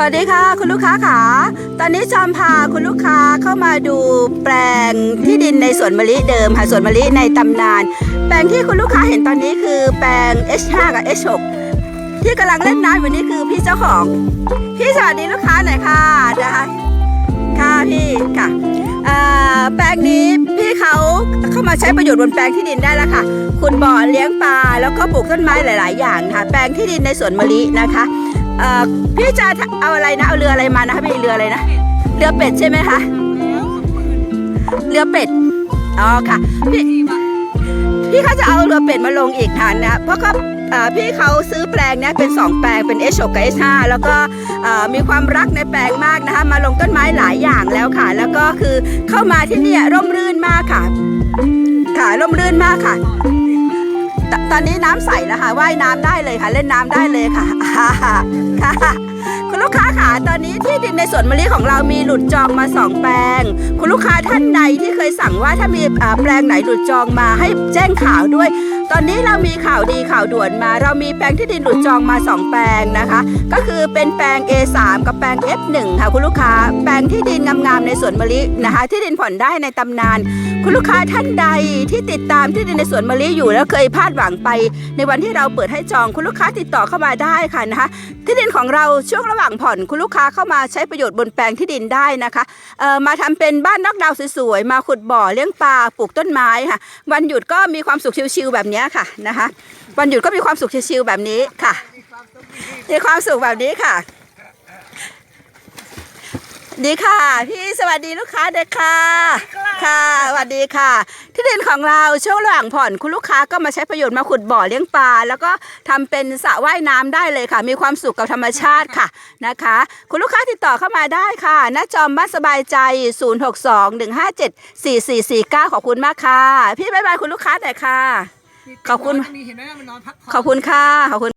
สวัสดีค่ะ คุณลูกค้าค่ะตอนนี้จอมพาคุณลูกค้าเข้ามาดูแปลงที่ดินในสวนมะลิเดิมค่ะสวนมะลิในตำนาน แปลงที่คุณลูกค้าเห็นตอนนี้คือแปลง H5 กับ H6 ที่กำลังเล่นน้ำอยู่นี่คือพี่เจ้าของ พี่สวัสดีลูกค้าหน่อยค่ะนะคะค่ะพี่ค่ะแปลงนี้พี่เขาเข้ามาใช้ประโยชน์บนแปลงที่ดินได้แล้วค่ะ คุณบ่อเลี้ยงปลาแล้วก็ปลูกต้นไม้หลาย ๆ อย่างค่ะ แปลงที่ดินในสวนมะลินะคะ เอ่อพี่จะเอาอะไรนะ เอาเรืออะไรมานะคะพี่เรืออะไรนะ เรือเป็ดใช่ไหมคะ เรือเป็ด อ๋อค่ะ พี่พี่เขาจะเอาเรือเป็ดมาลงอีกค่ะนะ เพราะเขาพี่เขาซื้อแปลงเนี้ยเป็น 2 แปลงเป็น H6 กับ H5 แล้วก็มีความรักในแปลงมากนะคะ มาลงต้นไม้หลายอย่างแล้วค่ะ แล้วก็คือเข้ามาที่นี่ร่มรื่นมากค่ะ ค่ะร่มรื่นมากค่ะ ตตอนนี้น้ำใสแล้วค่ะว่ายน้ำได้เลยค่ะ เล่นน้ำได้เลยค่ะค่ะ คุณลูกค้าค่ะตอนนี้ที่ดินในสวนมะลิของเรามีหลุดจองมาสองแปลง คุณลูกค้าท่านใดที่เคยสั่งว่าถ้ามีแปลงไหนหลุดจองมาให้แจ้งข่าวด้วย ตอนนี้เรามีข่าวดีข่าวด่วนมา เรามีแปลงที่ดินหลุดจองมา 2 แปลงนะคะ ก็คือเป็นแปลง A3 กับแปลง F1 ค่ะคุณลูกค้า แปลงที่ดินงามๆในสวนมะลินะคะ ที่ดินผ่อนได้ในตำนานคุณลูกค้าท่านใดที่ติดตามที่ดินในสวนมะลิอยู่แล้วเคยพลาดหวังไป ในวันที่เราเปิดให้จองคุณลูกค้าติดต่อเข้ามาได้ค่ะนะคะที่ดินของเราช่วงระหว่างผ่อนคุณลูกค้าเข้ามาใช้ประโยชน์บนแปลงที่ดินได้นะคะมาทำเป็นบ้านนอกดาวสวยๆมาขุดบ่อเลี้ยงปลาปลูกต้นไม้ค่ะ วันหยุดก็มีความสุขชิลๆแบบนี้ค่ะนะคะ วันหยุดก็มีความสุขชิลๆแบบนี้ค่ะมีความสุขแบบนี้ค่ะ ดีค่ะ พี่สวัสดีลูกค้าเด็กค่ะ วัสดีค่ะ ที่ดินของเราช่วงระหว่างผ่อนคุณลูกค้าก็มาใช้ประโยชน์มาขุดบ่อเลี้ยงปลาแล้วก็ทำเป็นสระว่ายน้ำได้เลยค่ะ มีความสุขกับธรรมชาติค่ะนะคะ คุณลูกค้าติดต่อเข้ามาได้ค่ะหน้าจอมบ้านสบายใจ 0621574449 ขอบคุณมากค่ะ พี่บายบายคุณลูกค้าหน่อยค่ะ ขอบคุณมีเห็นไหมมันนอนพักผ่อนขอบคุณค่ะขอบคุณ